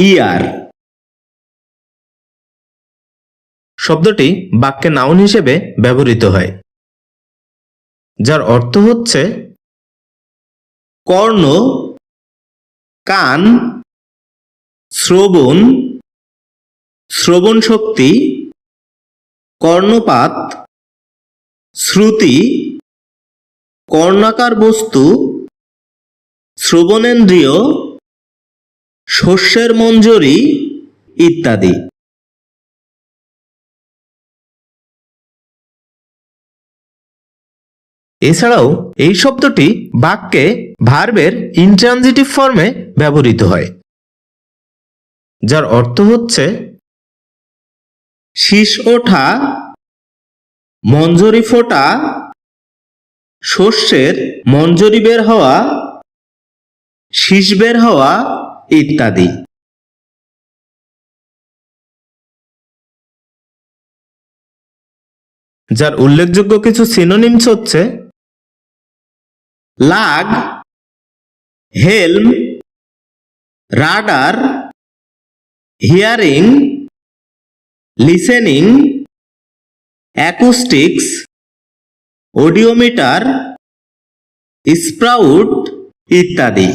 ইয়ার শব্দটি বাক্যে নাউন হিসেবে ব্যবহৃত হয়, যার অর্থ হচ্ছে কর্ণ, কান, শ্রবণ শ্রবণ শক্তি, কর্ণপাত, শ্রুতি, কর্ণাকার বস্তু, শ্রবণেন্দ্রিয় শস্যের মঞ্জুরি ইত্যাদি। এছাড়াও এই শব্দটি বাক্যে ভার্বের ইনট্রানজিটিভ ফর্মে ব্যবহৃত হয়, যার অর্থ হচ্ছে শীষ ওঠা, মঞ্জরি ফোটা, শস্যের মঞ্জরি বের হওয়া, শীষ বের হওয়া ইত্যাদি। যার উল্লেখযোগ্য কিছু সিনোনিমস হচ্ছে lug, helm, rudder, hearing, listening, acoustics, audiometer, sprout ইত্যাদি।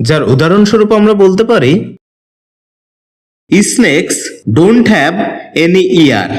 যার উদাহরণস্বরূপ আমরা বলতে পারি snakes don't have any ear